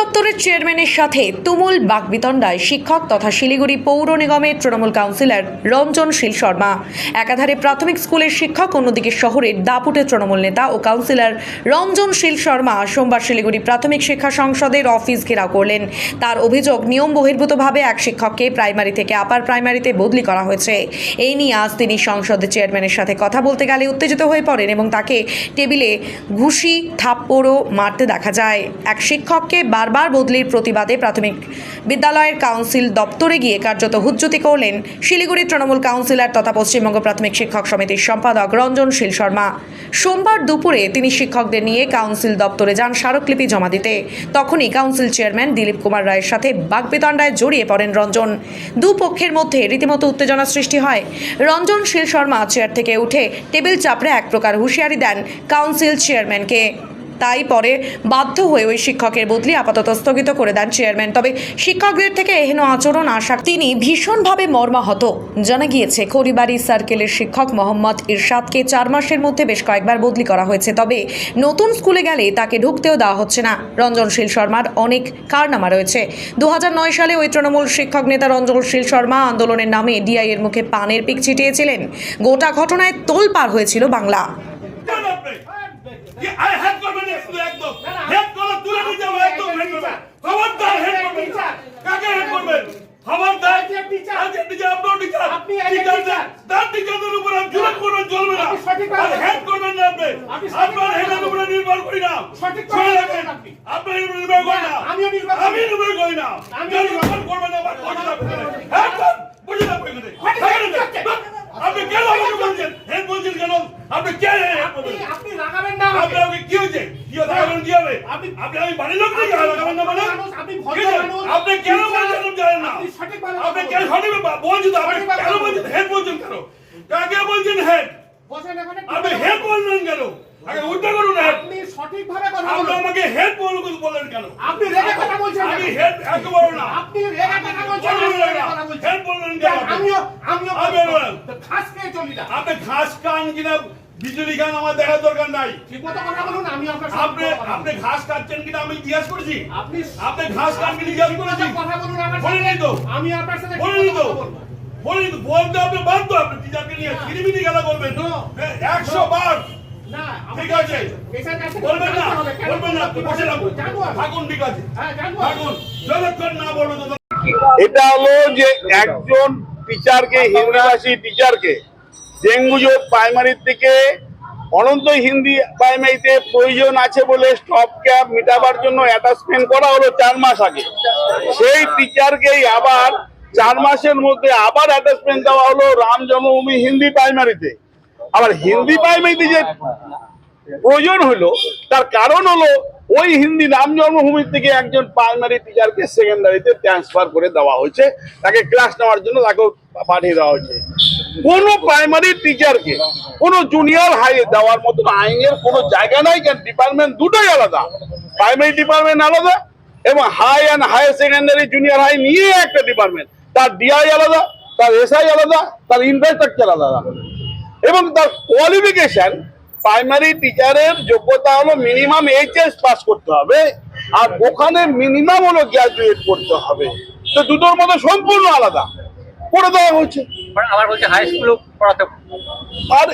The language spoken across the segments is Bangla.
দপ্তরের চেয়ারম্যানের সাথে তুমুল বাকবিতণ্ডায় শিক্ষক তথা শিলিগুড়ি পৌর নিগমের তৃণমূল কাউন্সিলর রঞ্জন শীল শর্মা। একাধারে প্রাথমিক স্কুলের শিক্ষক, অন্যদিকে শহরের দাপুটে তৃণমূল নেতা ও কাউন্সিলর রঞ্জন শীল শর্মা সোমবার শিলিগুড়ি প্রাথমিক শিক্ষা সংসদের অফিস ঘেরাও করলেন। তার অভিযোগ নিয়ম বহির্ভূতভাবে এক শিক্ষককে প্রাইমারি থেকে আপার প্রাইমারিতে বদলি করা হয়েছে। এই নিয়ে আজ তিনি সংসদের চেয়ারম্যানের সাথে কথা বলতে গেলে উত্তেজিত হয়ে পড়েন এবং তাকে টেবিলে ঘুষি, থাপ্পড়ও মারতে দেখা যায়। এক শিক্ষককে বারবার বদলির প্রতিবাদে প্রাথমিক বিদ্যালয়ের কাউন্সিল দপ্তরে গিয়ে কার্যত হুজ্জতি করলেন শিলিগুড়ি তৃণমূল কাউন্সিলর তথা পশ্চিমবঙ্গ প্রাথমিক শিক্ষক সমিতির সম্পাদক রঞ্জন শীল শর্মা। সোমবার দুপুরে তিনি শিক্ষকদের নিয়ে কাউন্সিল দপ্তরে যান স্মারকলিপি জমা দিতে। তখনই কাউন্সিল চেয়ারম্যান দিলীপ কুমার রায়ের সাথে বাগবিতণ্ডায় জড়িয়ে পড়েন রঞ্জন। দুপক্ষের মধ্যে রীতিমতো উত্তেজনা সৃষ্টি হয়। রঞ্জন শীল শর্মা চেয়ার থেকে উঠে টেবিল চাপড়ে এক প্রকার হুঁশিয়ারি দেন কাউন্সিল চেয়ারম্যানকে। তাই পরে বাধ্য হয়ে ওই শিক্ষকের বদলি আপাতত স্থগিত করে দেন চেয়ারম্যান। তবে শিক্ষকদের থেকে এহেন আচরণ আশা তিনি ভীষণভাবে মর্মাহত। জানা গিয়েছে, খড়িবাড়ি সার্কেলের শিক্ষক মোহাম্মদ ইরশাদকে চার মাসের মধ্যে বেশ কয়েকবার বদলি করা হয়েছে। তবে নতুন স্কুলে গেলে তাকে ঢুকতেও দেওয়া হচ্ছে না। রঞ্জনশীল শর্মার অনেক কারনামা রয়েছে। দু হাজার নয় সালে ওই তৃণমূল শিক্ষক নেতা রঞ্জনশীল শর্মা আন্দোলনের নামে ডিআইয়ের মুখে পানের পিক ছিটিয়েছিলেন। গোটা ঘটনায় তোলপাড় হয়েছিল বাংলা? আই হেড করবেন না একদম। হেড করে তুলে একদম হেড করবেন। খবরদার হেড করবেন। কাকে হেড করবেন? খবরদার একজন teacher। একজন টিচার আপনার টিচার আপনি একজন teacher। তার টিচারদের উপর আর জুলুম করবেন চলবে না আপনি সঠিকভাবে আর হেড করবেন না আপনি আপনি সঠিকভাবে আপনার হেডের উপরে নির্ভর করি না সঠিকভাবে শুনে বলবেন রাখেন আপনি। আপনার উপরে নির্ভর করি না আমিও নির্ভর করি। আমি নির্ভর করি না আমিও কেউ নির্ভর নির্ভর করবেন না আমার কথা রাখবেন হেড কর বুঝে রাখবেন এখানে আপনি কেন আমাকে বলছেন হেড বলছেন কেন আপনি কে আপনি আপনি লাগাবেন না আমাকে। আপনাকে কি হয়েছে? কি হতে লাগাবেন কি হবে? আপনি আপনি আমি বাড়ির লোক নাকি লাগাবেন না মানে? আপনি ভদ্র। আপনি কেন বলছেন আমি জানেন না? আপনি সঠিকভাবে আপনি কথা কেন বলুন। সঠিক বলছেন তো আপনি কেন বলছেন? বলুন। হেড বলছেন কেন? কাকে বলছেন হেড। আপনি হেড বললেন কেন? আগে উল্টা করুন। আপনি সঠিকভাবে কথা বলুন। আমাকে হেড বললেন কেন? আপনি রেগে কথা বলছেন আমি কেন? হেড একেবারে না। আপনি রেগে কথা বলছেন। হেড বললেন কেন? আমিও আমিও আমি ঘাস খেয়ে চলি না। আপনি ঘাস খান কিনা বিজুলি খান আমার দেখার দরকার নাই। ঠিক মতো কথা বলুন আমি আপনার আপনি আপনি ঘাস কাটছেন কিনা আমি জিজ্ঞাসা করেছি? আপনি আপনি ঘাস কাটকে জিজ্ঞাসা করেছি? কথা বলুন আমার বলিনি সাথে তো। আমি আপনার সাথে বলিনি মতো তো। তো। বলতে আপনি বাধ্য আপনি টিচারকে নিয়ে না। ছিনিমিনি খেলা করবেন। একশো বার। ঠিক আছে। বলবেন না বলবেন না বসে থাকুন। ঠিক আছে। হ্যাঁ থাকুন। যতক্ষণ না বলব এটা হলো যে একজন টিচারকে হিন্দিভাষী টিচারকে ডেঙ্গু জ্বর প্রাইমারি থেকে অনন্ত হিন্দি প্রাইমারিতে প্রয়োজন আছে বলে স্টপ ক্যাপ মেটাবার জন্য অ্যাটাচমেন্ট করা হলো চার মাস আগে। সেই টিচারকেই আবার চার মাসের মধ্যে আবার অ্যাটাচমেন্ট দেওয়া হলো রাম জন্মভূমি হিন্দি প্রাইমারিতে। আবার হিন্দি প্রাইমারিতে যে প্রয়োজন হলো, তার কারণ হলো ওই হিন্দি নাম জন্মভূমির থেকে একজন প্রাইমারি টিচারকে সেকেন্ডারিতে ট্রান্সফার করে দেওয়া হয়েছে। তাকে ক্লাস নেওয়ার জন্য তাকে পাঠিয়ে দেওয়া হয়েছে। কোনো প্রাইমারি টিচারকে কোনো জুনিয়র হাই দেওয়ার মতন আইনের কোনো জায়গা নাই কেন ডিপার্টমেন্ট দুটোই আলাদা। প্রাইমারি ডিপার্টমেন্ট আলাদা এবং high and higher secondary junior high নিয়ে একটা ডিপার্টমেন্ট তার ডিআই আলাদা, তার এসআই আলাদা, তার ইনফ্রাস্ট্রাকচার আলাদা। এবং তার কোয়ালিফিকেশন প্রাইমারি টিচারের যোগ্যতা হলো মিনিমাম এইচএস পাস করতে হবে আর ওখানে মিনিমাম হলো গ্র্যাজুয়েট করতে হবে। তো দুটোর মধ্যে সম্পূর্ণ আলাদা। করে দেওয়া হচ্ছে আবার আবার বলছে হাই স্কুলও পড়াতে আর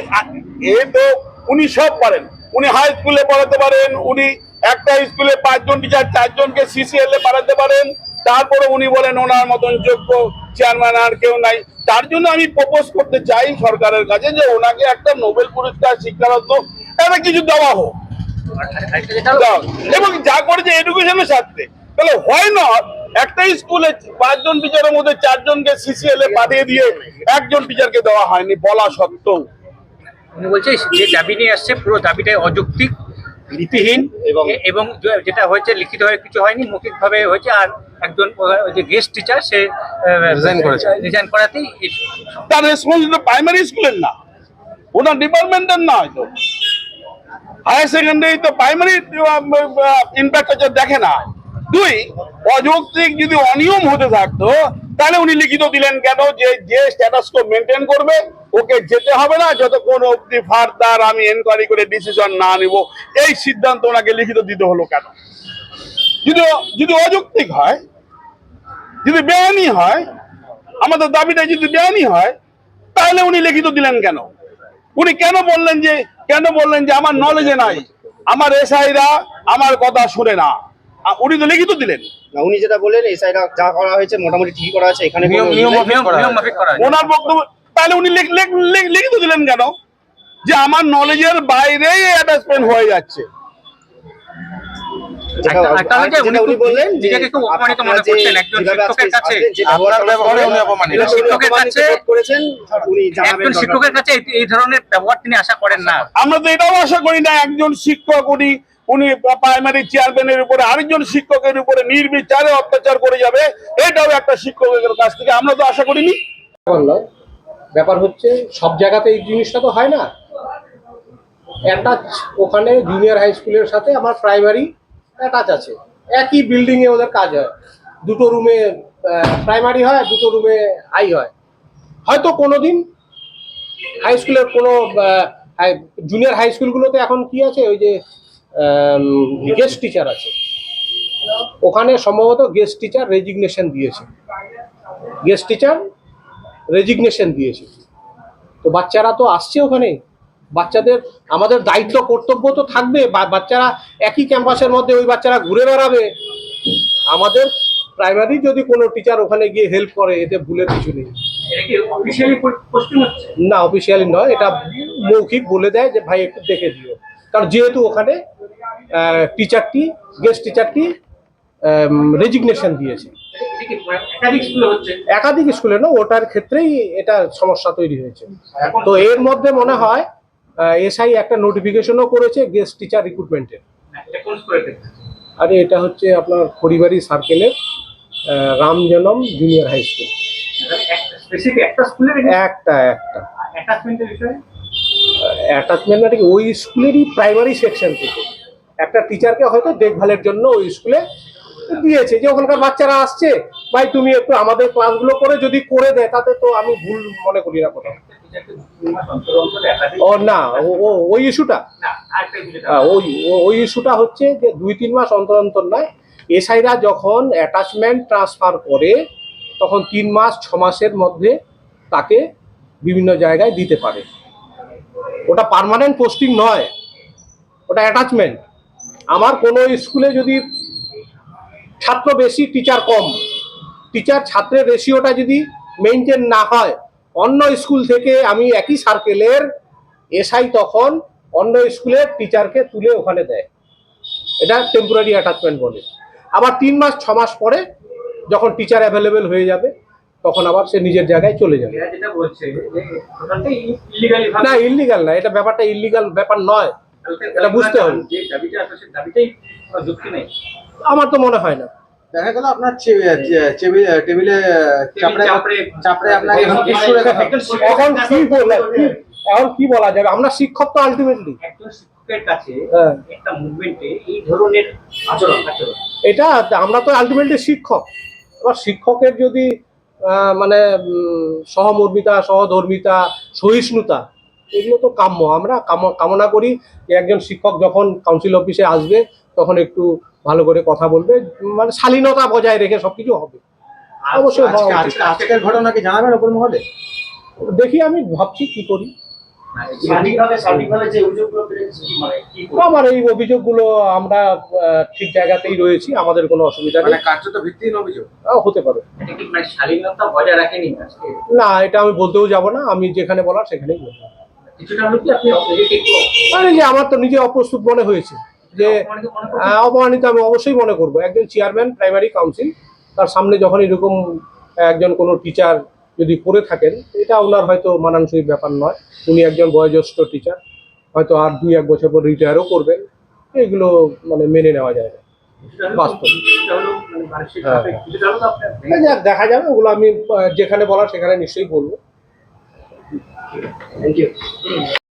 এ তো উনি সব পারেন। উনি হাই স্কুলে পড়াতে পারেন উনি একটা স্কুলে পাঁচজন টিচার চারজনকে সিসিএল এ পাঠাতে পারেন। তারপরে উনি বলেন ওনার মতন যোগ্য চেয়ারম্যান আর কেউ নাই। তার জন্য আমি প্রপোজ করতে চাই সরকারের কাছে যে ওনাকে একটা নোবেল পুরস্কার শিক্ষারত্ন একটা কিছু দেওয়া হোক। এবং যা করেছে এডুকেশনের স্বার্থে তাহলে হয় না একটা স্কুলে পাঁচজন টিচারের মধ্যে চারজনকে সিসিএল এ পাঠিয়ে দিয়ে একজন টিচারকে দেওয়া হয়নি, বলা সত্ত্বেও। বলছে, যে দাবি নিয়ে আসছে, পুরো দাবিটাই অযৌক্তিক। ভিত্তিহীন এবং এবং যেটা হয়েছে লিখিত হয়ে কিছু হয়নি মৌখিকভাবে হয়েছে আর একজন ওই যে গেস্ট টিচার সে রিজাইন করেছে। রিজাইন করাতেই তার রেসপন্সিবিলিটি প্রাইমারি স্কুলের না। ওনার ডিপার্টমেন্টের না হয়তো হায়ার সেকেন্ডারি তো প্রাইমারি ইনফ্রাস্ট্রাকচার দেখে না। দুই, অযৌক্তিক যদি অনিয়ম হতে থাকতো, তাহলে উনি লিখিত দিলেন কেন যে যে স্ট্যাটাস কো মেনটেন করবে, ওকে যেতে হবে না, যতক্ষণ অব্দি ফার্দার আমি এনকোয়ারি করে ডিসিশন না নিব, এই সিদ্ধান্ত ওনাকে লিখিত দিতে হলো কেন? যদি যদি অযৌক্তিক হয়, যদি বেআইনি হয়, আমাদের দাবিটা যদি বেআইনি হয়, তাহলে উনি লিখিত দিলেন কেন? উনি কেন বললেন যে, কেন বললেন যে আমার নলেজে নাই? আমার এসআইরা আমার কথা শুনে না। উনি তো লিখিত দিলেন। না, উনি যেটা বললেন এসআইটা যা করা হয়েছে মোটামুটি ঠিক করা আছে এখানে নিয়ম নিয়ম নাই। নিয়ম নিয়ম মাফিক করা ওনার বক্তব্য তাহলে উনি লিখ- লিখ- লিখ- লিখিত দিলেন কেন? যে আমার নলেজের বাইরেই অ্যাটাচমেন্ট হয়ে যাচ্ছে। মনে শিক্ষকের কাছে এই- এই ধরনের ব্যবহার তিনি আশা করেন না। আমরা তো এটাও আশা করি না একজন শিক্ষক উনি উনি প্রাইমারি চেয়ারম্যানের উপরে, আরেকজন শিক্ষকের উপরে নির্বিচারে অত্যাচার করে যাবে, এটাও একটা শিক্ষকের কাছ থেকে। আমরা তো আশা করিনি। ব্যাপার হচ্ছে সব জায়গাতে এই জিনিসটা তো হয় না। অ্যাটাচ ওখানে জুনিয়র হাই স্কুলের সাথে আমার প্রাইমারি অ্যাটাচ আছে। একই বিল্ডিং এ ওদের কাজ হয়। দুটো রুমে প্রাইমারি হয় দুটো রুমে হাই হয়। হয়তো কোনোদিন হাই স্কুলের কোনো জুনিয়র হাই স্কুলগুলোতে এখন কি আছে? ওই যে গেস্ট টিচার আছে। ওখানে সম্ভবত গেস্ট টিচার রেজিগনেশন দিয়েছে। গেস্ট টিচার রেজিগনেশন দিয়েছে। তো বাচ্চারা তো আসছে ওখানে। বাচ্চাদের আমাদের দায়িত্ব কর্তব্য তো থাকবে। বাচ্চারা একই ক্যাম্পাসের মধ্যে ওই বাচ্চারা ঘুরে বেড়াবে। আমাদের প্রাইমারি যদি কোনো টিচার ওখানে গিয়ে হেল্প করে এতে ভুলের কিছু নেই। না অফিসিয়ালি নয় এটা মৌখিক বলে দেয় যে ভাই একটু দেখে দিও। কারণ যেহেতু ওখানে টিচারটি গেস্ট টিচারটি রেজিগনেশন দিয়েছে একাধিক স্কুলে একাধিক স্কুলে না ওটার ক্ষেত্রেই এটা সমস্যা তৈরি হয়েছে। তো এর মধ্যে মনে হয় এসআই একটা নোটিফিকেশনও করেছে গেস্ট টিচার রিক্রুটমেন্টের আর এটা হচ্ছে আপনার খড়িবাড়ি সার্কেলের রামজনম জুনিয়র হাই স্কুল একটা একটা অ্যাটাচমেন্ট মানে ওই স্কুলেরই প্রাইমারি সেকশন থেকে। একটা টিচারকে হয়তো দেখভালের জন্য ওই স্কুলে দিয়েছে। যে ওখানকার বাচ্চারা আসছে, ভাই, তুমি একটু আমাদের ক্লাসগুলো করে যদি করে দেয়, তাতে তো আমি ভুল মনে করি না কোথাও। ও, না, ও- ও, ওই ইস্যুটা ওই ওই ইস্যুটা হচ্ছে যে দুই, তিন মাস অন্তর অন্তর নয়, এসআইরা যখন অ্যাটাচমেন্ট ট্রান্সফার করে, তখন তিন মাস, ছ মাসের মধ্যে তাকে বিভিন্ন জায়গায় দিতে পারে। ওটা পার্মানেন্ট পোস্টিং নয়, ওটা অ্যাটাচমেন্ট আমার কোনো স্কুলে যদি ছাত্র বেশি টিচার কম টিচার ছাত্রের রেশিওটা যদি মেনটেন না হয়, অন্য স্কুল থেকে আমি একই সার্কেলের এসআই তখন অন্য স্কুলের টিচারকে তুলে ওখানে দেয়। এটা টেম্পোরারি অ্যাটাচমেন্ট বলে। আবার তিন মাস, ছ মাস পরে যখন টিচার অ্যাভেলেবেল হয়ে যাবে তখন আবার সে নিজের জায়গায় চলে যাবে। না ইলিগাল না এটা ব্যাপারটা ইলিগাল ব্যাপার নয়। এটা বুঝতে হবে। যে দাবিটা আছে সেই দাবিটাই কোনো যুক্তি নেই। আমার তো মনে হয় না। দেখা গেল আপনার টেবিলে চাপড়ে এখন কি বলা? এখন কি বলা? যাবে? আমরা শিক্ষক তো আলটিমেটলি একজন শিক্ষকের কাছে হ্যাঁ। একটা মুভমেন্টে এই ধরনের আচরণ আচরণ। এটা আমরা তো আলটিমেটলি শিক্ষক। এবার শিক্ষকের যদি মানে সহমর্মিতা সহধর্মিতা সহিষ্ণুতা এগুলো তো কাম্য। আমরা কাম- কামনা করি যে একজন শিক্ষক যখন কাউন্সিল অফিসে আসবে তখন একটু ভালো করে কথা বলবে মানে শালীনতা বজায় রেখে সবকিছু হবে। অবশ্যই হওয়া আজকে- আজকের ঘটনা কি জানাবেন ওপর মহলে? দেখি আমি ভাবছি কি করি। আমার এই অভিযোগগুলো আমরা ঠিক জায়গাতেই রয়েছি আমাদের কোনো অসুবিধা মানে নেই কার্যত ভিত্তিহীন অভিযোগ? হতে পারে। এটা কি মানে শালীনতা বজায় রাখেনি আজকে? না এটা আমি বলতেও যাব না আমি যেখানে বলার সেখানেই বলব। মানে যে আমার তো নিজে অপ্রস্তুত মনে হয়েছে যে মনে? আহ, অপমানিত আমি অবশ্যই মনে করব। একজন চেয়ারম্যান প্রাইমারি কাউন্সিল তার সামনে যখন এরকম একজন কোনো টিচার যদি করে থাকেন এটা ওনার হয়তো মানানসই ব্যাপার নয়। উনি একজন বয়োজ্যেষ্ঠ টিচার হয়তো আর দুই এক বছর পর রিটায়ারও করবেন। এগুলো মানে মেনে নেওয়া যায় না। বাস্তব। হ্যাঁ। যাক, দেখা যাবে ওগুলো আমি যেখানে বলার সেখানে নিশ্চয়ই বলব। Thank you